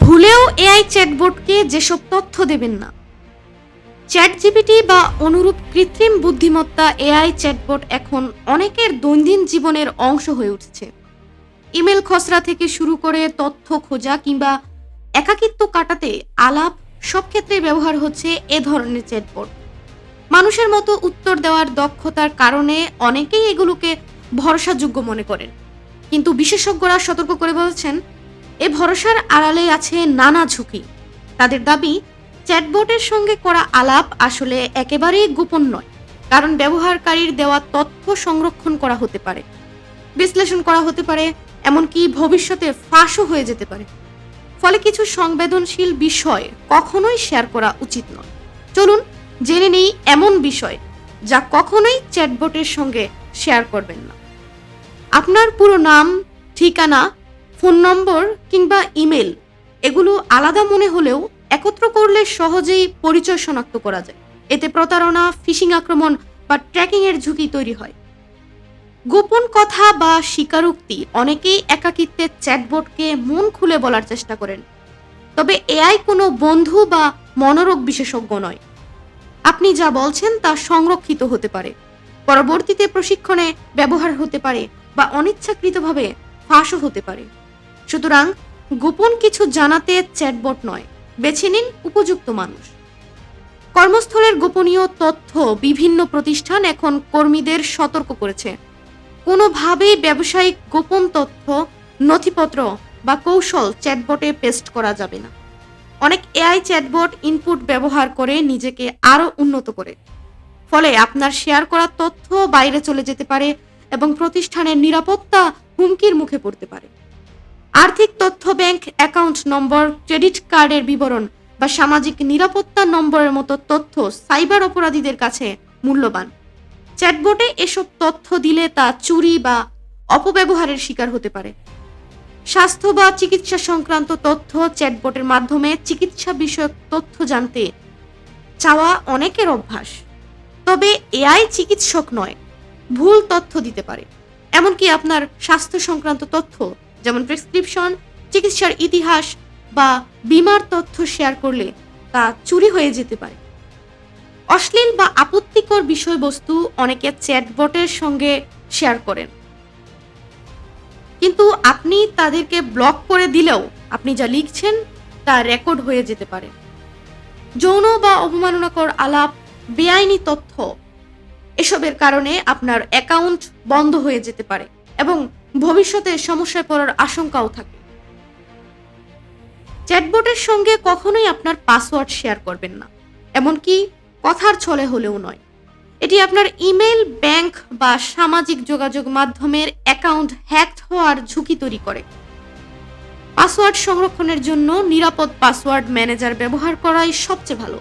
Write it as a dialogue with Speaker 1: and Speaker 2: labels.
Speaker 1: ভুলেও এআই চ্যাটবোর্ডকে যেসব তথ্য দেবেন না। চ্যাট জিপিটি বা অনুরূপ কৃত্রিম বুদ্ধিমত্তা এআই চ্যাটবোর্ড এখন অনেকের দৈনন্দিন জীবনের অংশ হয়ে উঠছে। ইমেল খসড়া থেকে শুরু করে তথ্য খোঁজা কিংবা একাকিত্ব কাটাতে আলাপ সব ক্ষেত্রে ব্যবহার হচ্ছে এ ধরনের চ্যাটবোর্ড মানুষের মতো উত্তর দেওয়ার দক্ষতার কারণে অনেকেই এগুলোকে ভরসাযোগ্য মনে করেন। কিন্তু বিশেষজ্ঞরা সতর্ক করে বলছেন এ ভরসার আড়ালে আছে নানা ঝুঁকি। তাদের দাবি চ্যাটবোর্ডের সঙ্গে করা আলাপ আসলে একেবারেই গোপন নয়, কারণ ব্যবহারকারীর দেওয়া তথ্য সংরক্ষণ করা হতে পারে। বিশ্লেষণ করা হতে পারে, এমনকি ভবিষ্যতে ফাঁসও হয়ে যেতে পারে। ফলে কিছু সংবেদনশীল বিষয় কখনোই শেয়ার করা উচিত নয়। চলুন, জেনে নেই এমন বিষয় যা কখনোই চ্যাটবোটের সঙ্গে শেয়ার করবেন না। আপনার পুরো নাম, ঠিকানা ফোন নম্বর কিংবা ইমেল, এগুলো আলাদা মনে হলেও একত্র করলে সহজেই পরিচয় শনাক্ত করা যায়। এতে প্রতারণা ফিশিং আক্রমণ বা ট্র্যাকিং এর ঝুঁকি তৈরি হয়। গোপন কথা বা স্বীকারোক্তি অনেকেই একাকিত্বে চ্যাটবোর্ডকে মন খুলে বলার চেষ্টা করেন। তবে এআই কোনো বন্ধু বা মনোরোগ বিশেষজ্ঞ নয়। আপনি যা বলছেন তা সংরক্ষিত হতে পারে। পরবর্তীতে প্রশিক্ষণে ব্যবহার হতে পারে বা অনিচ্ছাকৃতভাবে ফাঁসও হতে পারে। সুতরাং গোপন কিছু জানাতে চ্যাটবট নয়। বেছে নিন উপযুক্ত মানুষ। কর্মস্থলের গোপনীয় তথ্য বিভিন্ন প্রতিষ্ঠান এখন কর্মীদের সতর্ক করেছে। কোনোভাবেই ব্যবসায়িক গোপন তথ্য, নথিপত্র বা কৌশল চ্যাটবটে পেস্ট করা যাবে না। অনেক এআই চ্যাটবট ইনপুট ব্যবহার করে নিজেকে আরও উন্নত করে। ফলে আপনার শেয়ার করা তথ্য বাইরে চলে যেতে পারে এবং প্রতিষ্ঠানের নিরাপত্তা হুমকির মুখে পড়তে পারে। আর্থিক তথ্য ব্যাংক অ্যাকাউন্ট নম্বর, ক্রেডিট কার্ডের বিবরণ বা সামাজিক নিরাপত্তা নম্বরের মতো তথ্য সাইবার অপরাধীদের কাছে মূল্যবান। চ্যাটবোটে এসব তথ্য দিলে তা চুরি বা অপব্যবহারের শিকার হতে পারে। স্বাস্থ্য বা চিকিৎসা সংক্রান্ত তথ্য চ্যাটবোটের মাধ্যমে চিকিৎসা বিষয়ক তথ্য জানতে চাওয়া অনেকের অভ্যাস। তবে এআই চিকিৎসক নয়, ভুল তথ্য দিতে পারে। এমনকি আপনার স্বাস্থ্য সংক্রান্ত তথ্য যেমন প্রেসক্রিপশন, চিকিৎসার ইতিহাস বা বিমার তথ্য শেয়ার করলে তা চুরি হয়ে যেতে পারে। অশ্লীল বা আপত্তিকর বিষয়বস্তু অনেকে চ্যাটবটের সঙ্গে শেয়ার করেন। কিন্তু আপনি তাদেরকে ব্লক করে দিলেও আপনি যা লিখছেন তা রেকর্ড হয়ে যেতে পারে। যৌন বা অবমাননাকর আলাপ, বেআইনি তথ্য, এসবের কারণে আপনার অ্যাকাউন্ট বন্ধ হয়ে যেতে পারে। এবং ভবিষ্যতে সমস্যায় পড়ার আশঙ্কাও থাকে। চ্যাটবোটের সঙ্গে কখনোই আপনার পাসওয়ার্ড শেয়ার করবেন না, এমনকি কথার ছলে হলেও নয়। এটি আপনার ইমেল, ব্যাংক বা সামাজিক যোগাযোগ মাধ্যমের অ্যাকাউন্ট হ্যাকড হওয়ার ঝুঁকি তৈরি করে। পাসওয়ার্ড সংরক্ষণের জন্য নিরাপদ পাসওয়ার্ড ম্যানেজার ব্যবহার করাই সবচেয়ে ভালো।